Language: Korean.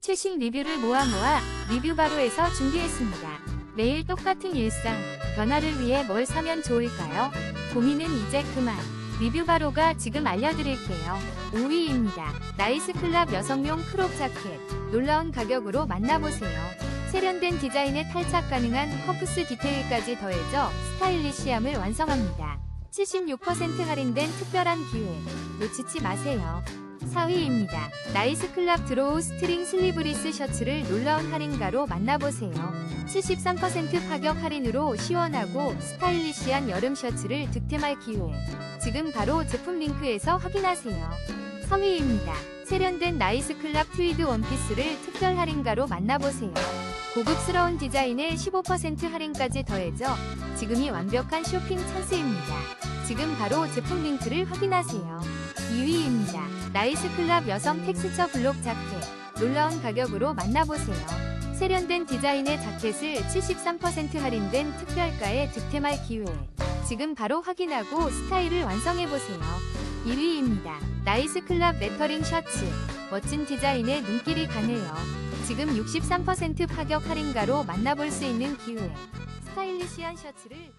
최신 리뷰를 모아 모아 리뷰 바로에서 준비했습니다. 매일 똑같은 일상, 변화를 위해 뭘 사면 좋을까요? 고민은 이제 그만. 리뷰 바로가 지금 알려드릴게요. 5위입니다. 나이스 클럽 여성용 크롭 자켓. 놀라운 가격으로 만나보세요. 세련된 디자인에 탈착 가능한 커프스 디테일까지 더해져 스타일리시함을 완성합니다. 76% 할인된 특별한 기회. 놓치지 마세요. 4위입니다. 나이스 클럽 드로우 스트링 슬리브리스 셔츠를 놀라운 할인가로 만나보세요. 73% 파격 할인으로 시원하고 스타일리시한 여름 셔츠를 득템할 기회. 지금 바로 제품 링크에서 확인하세요. 3위입니다. 세련된 나이스 클럽 트위드 원피스를 특별 할인가로 만나보세요. 고급스러운 디자인에 15% 할인까지 더해져 지금이 완벽한 쇼핑 찬스입니다. 지금 바로 제품 링크를 확인하세요. 2위입니다. 나이스 클럽 여성 텍스처 블록 자켓. 놀라운 가격으로 만나보세요. 세련된 디자인의 자켓을 73% 할인된 특별가에 득템할 기회. 지금 바로 확인하고 스타일을 완성해보세요. 1위입니다. 나이스 클럽 레터링 셔츠. 멋진 디자인에 눈길이 가네요. 지금 63% 파격 할인가로 만나볼 수 있는 기회. 스타일리시한 셔츠를